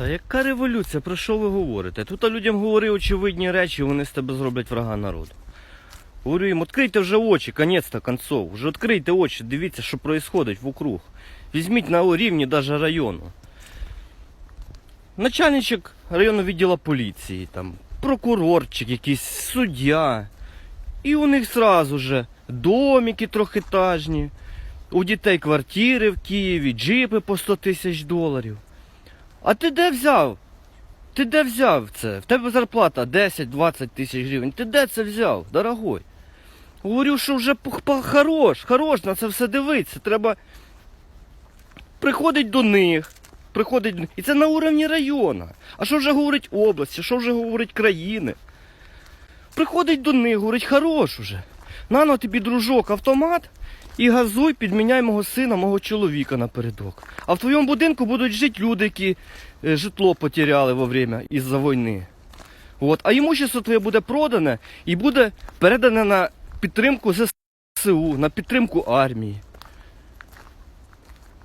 Та яка революція? Про що ви говорите? Тут людям говори очевидні речі, вони з тебе зроблять врага народу. Говорю їм, відкрийте вже очі, конець-то концов. Вже відкрийте очі, дивіться, що відбувається вокруг. Візьміть на рівні навіть району. Начальничок районного відділу поліції, там, прокурорчик, якийсь суддя. І у них сразу же домики трьохетажні, у дітей квартири в Києві, джипи по 100 тисяч доларів. А ти де взяв? Ти де взяв це? В тебе зарплата 10-20 тисяч гривень. Ти де це взяв, дорогой? Говорю, що вже хорош, хорош на це все дивитися. Треба приходить до них. Приходить. І це на уровні району. А що вже говорить область, що вже говорить країни? Приходить до них, говорить, хорош уже. Нано тобі, дружок, автомат і газуй, підміняй мого сина, мого чоловіка напередок. А в твоєму будинку будуть жити люди, які е, житло потеряли во время із-за війни. От. А імущество твоє буде продане і буде передане на підтримку ЗСУ, на підтримку армії.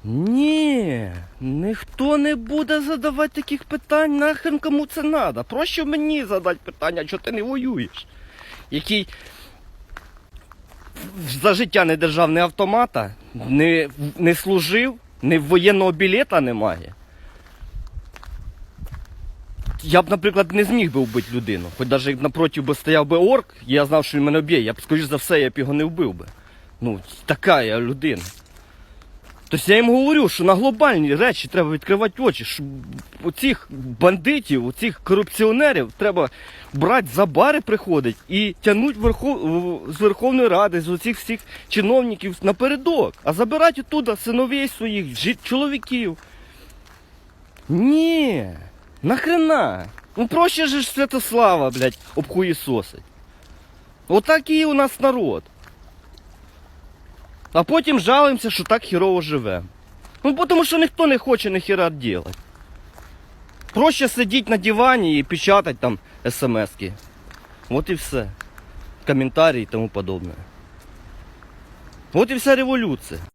Ні, ніхто не буде задавати таких питань, нахрен кому це треба. Проще мені задати питання, що ти не воюєш. Який за життя не держав ні автомата, не, не служив, ні воєнного білета немає. Я б, наприклад, не зміг би вбити людину. Хоч навіть напроти би стояв би орк, і я знав, що він мене вб'є. Я б, скоріш за все, я б його не вбив би. Ну, така я людина. Тобто я їм говорю, що на глобальні речі треба відкривати очі. Що у цих бандитів, у цих корупціонерів треба брати за бари приходить і тягнути верхов... з Верховної Ради, з оцих всіх чиновників напередок, а забирати оттуда синовей своїх, чоловіків. Ні, нахрена? Ну проще же Святослава, блядь, обхуєсосить. Отакий у нас народ. А потім жалимося, що так хірово живе. Ну, тому що ніхто не хоче ніхіра робити. Проще сидіти на дивані і печатати там смски. От і все. Коментарі і тому подобне. От і вся революція.